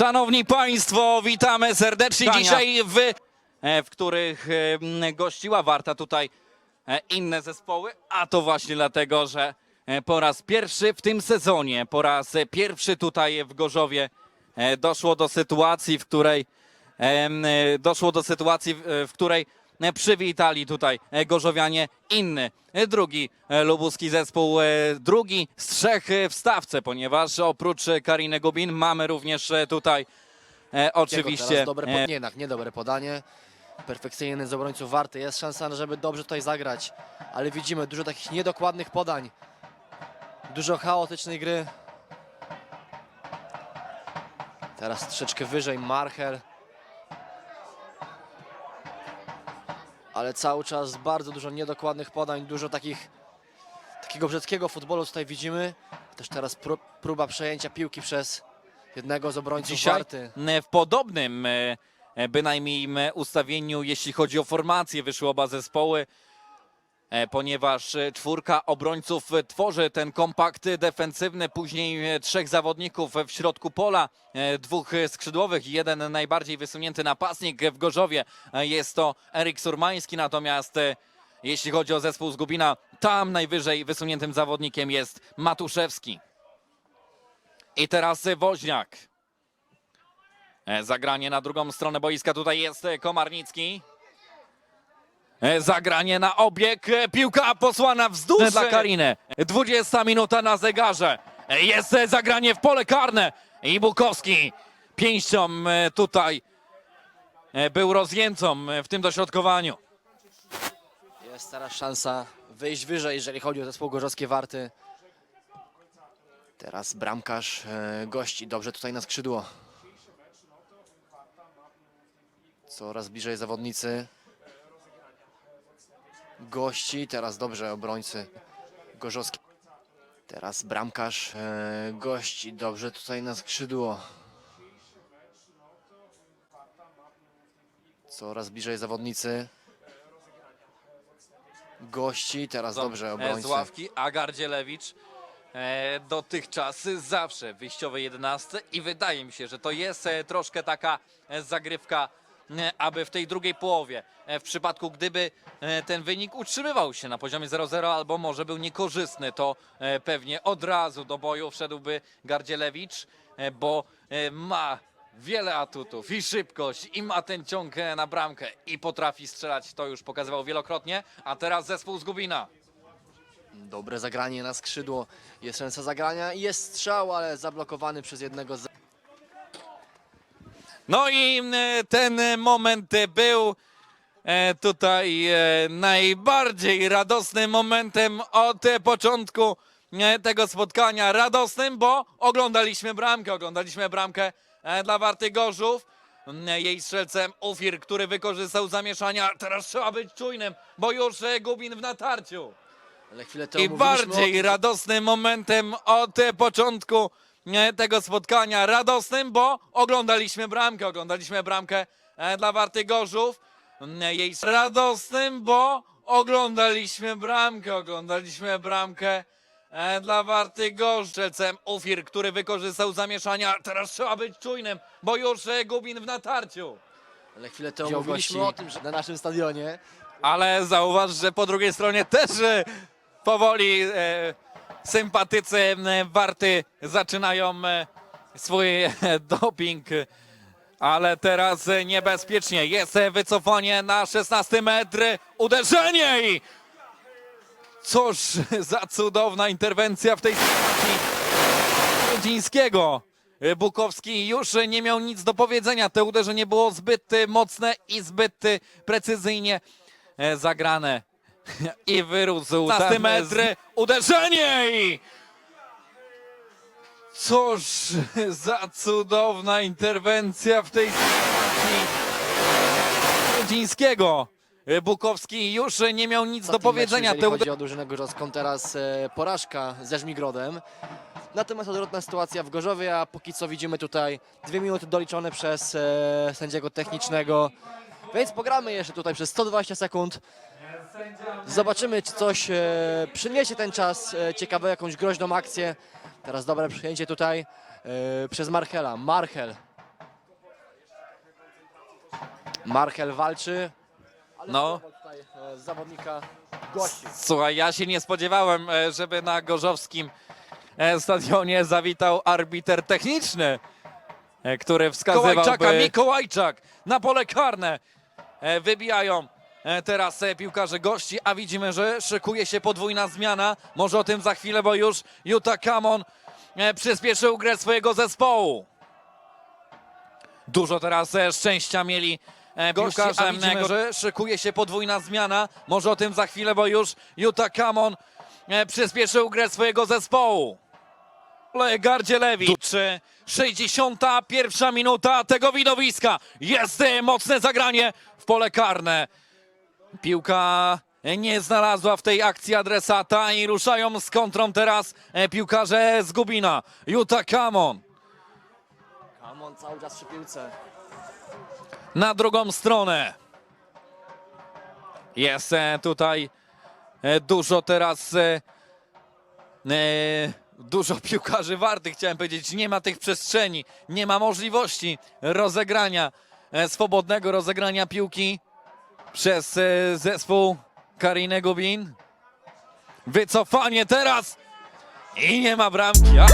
Szanowni Państwo, witamy serdecznie Tania. dzisiaj w, e, w których e, gościła Warta tutaj e, inne zespoły, a to właśnie dlatego, że po raz pierwszy w tym sezonie, po raz pierwszy tutaj w Gorzowie doszło do sytuacji, w której doszło do sytuacji, w, której przywitali tutaj e, Gorzowianie inny, e, drugi e, lubuski zespół, e, drugi z trzech e, w stawce, ponieważ oprócz e, Kariny Gubin mamy również e, tutaj e, oczywiście Teraz dobre e, pod... nie, jednak niedobre podanie. Perfekcyjny z obrońców Warty. Jest szansa, żeby dobrze tutaj zagrać. Ale widzimy dużo takich niedokładnych podań. Dużo chaotycznej gry. Teraz troszeczkę wyżej Marchel. Ale cały czas bardzo dużo niedokładnych podań, dużo takich takiego brzydkiego futbolu tutaj widzimy. Też teraz pró- próba przejęcia piłki przez jednego z obrońców dzisiaj Warty. w podobnym e, e, bynajmniej ustawieniu, jeśli chodzi o formację, wyszły oba zespoły, ponieważ e, czwórka obrońców e, tworzy ten kompakt defensywny, później e, trzech zawodników w środku pola, e, dwóch e, skrzydłowych i jeden najbardziej wysunięty napastnik w Gorzowie e, jest to Erik Surmański, natomiast e, jeśli chodzi o zespół z Gubina, tam najwyżej wysuniętym zawodnikiem jest Matuszewski. I teraz e, Woźniak. E, Zagranie na drugą stronę boiska. Tutaj jest e, Komarnicki. E, Zagranie na obieg. E, Piłka posłana wzdłuż dla Karinę. 20 minuta na zegarze. E, Jest e, zagranie w pole karne. I Bukowski pięścią e, tutaj e, był rozjęcą e, w tym dośrodkowaniu. Jest teraz szansa wyjść wyżej, jeżeli chodzi o zespół Gorzowskie Warty. Teraz bramkarz e, gości dobrze tutaj na skrzydło. Coraz bliżej zawodnicy. Gości, teraz dobrze obrońcy Gorzowski. Teraz bramkarz e, gości dobrze tutaj na skrzydło. Coraz bliżej zawodnicy. Gości, teraz dobrze E, obrońcy. Z ławki Agardzielewicz e, dotychczas zawsze w wyjściowej 11 i wydaje mi się, że to jest troszkę taka zagrywka, aby w tej drugiej połowie, e, w przypadku gdyby e, ten wynik utrzymywał się na poziomie 0-0 albo może był niekorzystny, to e, pewnie od razu do boju wszedłby Gardzielewicz, e, bo e, ma wiele atutów i szybkość i ma ten ciąg e, na bramkę i potrafi strzelać, to już pokazywał wielokrotnie, a teraz zespół z Gubina. Dobre zagranie na skrzydło. Jest szansa zagrania i jest strzał, ale zablokowany przez jednego z... No i e, ten moment był e, tutaj e, najbardziej radosnym momentem od początku e, tego spotkania. Radosnym, bo oglądaliśmy bramkę, oglądaliśmy bramkę dla Warty Gorzów. M, Jej strzelcem Ufir, który wykorzystał zamieszania. Teraz trzeba być czujnym, bo już Gubin w natarciu. I bardziej radosnym momentem od początku tego spotkania. Radosnym, bo oglądaliśmy bramkę, oglądaliśmy bramkę e, dla Warty Gorzów. Mm, Jej radosnym, bo oglądaliśmy bramkę, oglądaliśmy bramkę e, dla Warty Gorzów. Strzelcem Ufir, który wykorzystał zamieszania. Teraz trzeba być czujnym, bo już e, Gubin w natarciu. Ale chwilę temu Wziął mówiliśmy gości. o tym, że na naszym stadionie Ale zauważ, że po drugiej stronie też powoli e, sympatycy Warty zaczynają swój e, doping. Ale teraz e, niebezpiecznie. Jest e, wycofanie na 16 metr. Uderzenie i cóż za cudowna interwencja w tej sytuacji Grudzińskiego. Bukowski już nie miał nic do powiedzenia. To uderzenie było zbyt mocne i zbyt precyzyjnie zagrane. I wyrósł 16 metr. Uderzenie i cóż za cudowna interwencja w tej. E, Bukowski już nie miał nic do powiedzenia. Meczu, Te jeżeli chodzi o drużynę gorzowską, teraz e, porażka ze Żmigrodem. Natomiast odwrotna sytuacja w Gorzowie, a póki co widzimy tutaj dwie minuty doliczone przez e, sędziego technicznego. Więc pogramy jeszcze tutaj przez 120 sekund. Zobaczymy, czy coś e, przyniesie ten czas e, ciekawe, jakąś groźną akcję. Teraz dobre przyjęcie tutaj e, przez Marchela. Marchel Marchel walczy. No. zawodnika gości. Słuchaj, ja się nie spodziewałem, żeby na gorzowskim stadionie zawitał arbiter techniczny, który wskazywałby... Kołajczaka, Mikołajczak na pole karne. Wybijają teraz e, piłkarze gości, a widzimy, że szykuje się podwójna zmiana. Może o tym za chwilę, bo już Utah Camon e, przyspieszył grę swojego zespołu. Dużo teraz e, szczęścia mieli e, Gości, piłkarze, a widzimy, e, że szykuje się podwójna zmiana. Może o tym za chwilę, bo już Utah Camon e, przyspieszył grę swojego zespołu. Le Gardzielewicz, 61 minuta tego widowiska. Jest e, mocne zagranie w pole karne. Piłka nie znalazła w tej akcji adresata i ruszają z kontrą teraz e, piłkarze z Gubina. Utah Camon Kamon cały czas przy piłce. na drugą stronę. Jest e, tutaj e, dużo teraz dużo piłkarzy wartych, chciałem powiedzieć. Nie ma tych przestrzeni, nie ma możliwości rozegrania, swobodnego rozegrania piłki przez e, zespół Kariny Gubin. Wycofanie teraz i nie ma bramki. A?